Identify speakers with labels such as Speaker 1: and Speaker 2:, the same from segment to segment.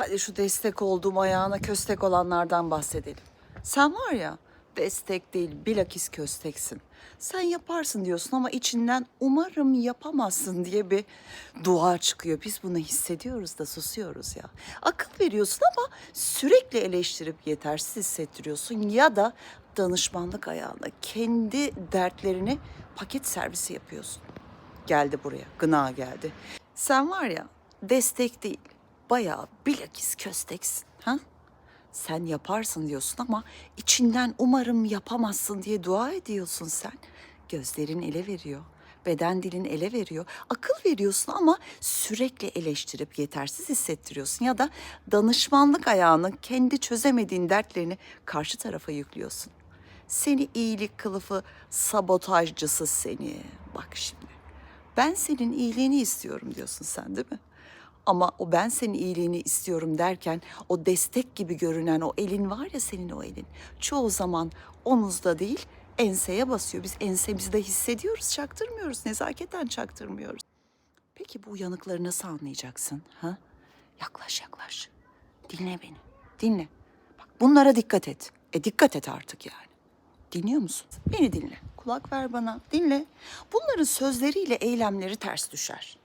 Speaker 1: Hadi şu destek olduğum ayağına köstek olanlardan bahsedelim. Sen var ya destek değil bilakis kösteksin. Sen yaparsın diyorsun ama içinden umarım yapamazsın diye bir dua çıkıyor. Biz bunu hissediyoruz da susuyoruz ya. Akıl veriyorsun ama sürekli eleştirip yetersiz hissettiriyorsun ya da danışmanlık ayağına kendi dertlerini paket servisi yapıyorsun. Geldi buraya, gına geldi. Sen var ya destek değil, bayağı bilakis kösteksin. Ha? Sen yaparsın diyorsun ama içinden umarım yapamazsın diye dua ediyorsun sen. Gözlerin ele veriyor. Beden dilin ele veriyor. Akıl veriyorsun ama sürekli eleştirip yetersiz hissettiriyorsun. Ya da danışmanlık ayağını kendi çözemediğin dertlerini karşı tarafa yüklüyorsun. Seni iyilik kılıfı sabotajcısı seni. Bak şimdi. Ben senin iyiliğini istiyorum diyorsun sen değil mi? Ama o ben senin iyiliğini istiyorum derken o destek gibi görünen o elin var ya senin o elin. Çoğu zaman omuzda değil enseye basıyor. Biz ensemizde hissediyoruz, çaktırmıyoruz. Nezaketen çaktırmıyoruz. Peki bu uyanıkları nasıl anlayacaksın? Ha? Yaklaş yaklaş. Dinle beni. Dinle. Bak bunlara dikkat et. E dikkat et artık yani. Dinliyor musun? Beni dinle. Kulak ver bana. Dinle. Bunların sözleriyle eylemleri ters düşer.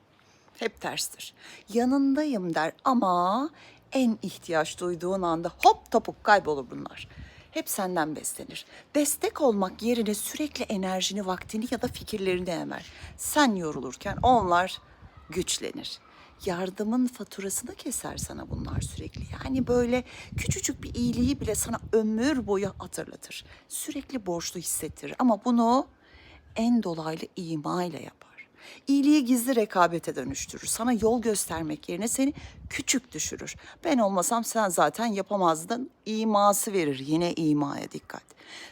Speaker 1: Hep terstir. Yanındayım der ama en ihtiyaç duyduğun anda hop topuk kaybolur bunlar. Hep senden beslenir. Destek olmak yerine sürekli enerjini, vaktini ya da fikirlerini emer. Sen yorulurken onlar güçlenir. Yardımın faturasını keser sana bunlar sürekli. Yani böyle küçücük bir iyiliği bile sana ömür boyu hatırlatır. Sürekli borçlu hissettirir ama bunu en dolaylı imayla yapar. İyiliği gizli rekabete dönüştürür. Sana yol göstermek yerine seni küçük düşürür. Ben olmasam sen zaten yapamazdın. İması verir. Yine imaya dikkat.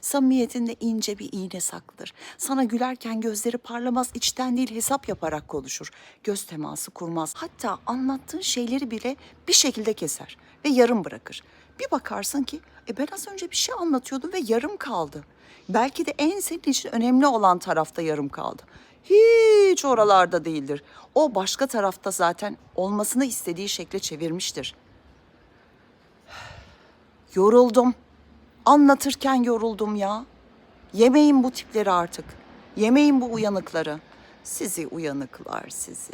Speaker 1: Samimiyetinde ince bir iğne saklıdır. Sana gülerken gözleri parlamaz, içten değil hesap yaparak konuşur. Göz teması kurmaz. Hatta anlattığın şeyleri bile bir şekilde keser ve yarım bırakır. Bir bakarsın ki e ben az önce bir şey anlatıyordum ve yarım kaldı. Belki de en senin için önemli olan tarafta yarım kaldı. Hiç oralarda değildir. O başka tarafta zaten olmasını istediği şekle çevirmiştir. Yoruldum. Anlatırken yoruldum ya. Yemeyin bu tipleri artık. Yemeyin bu uyanıkları. Sizi uyanıklar sizi.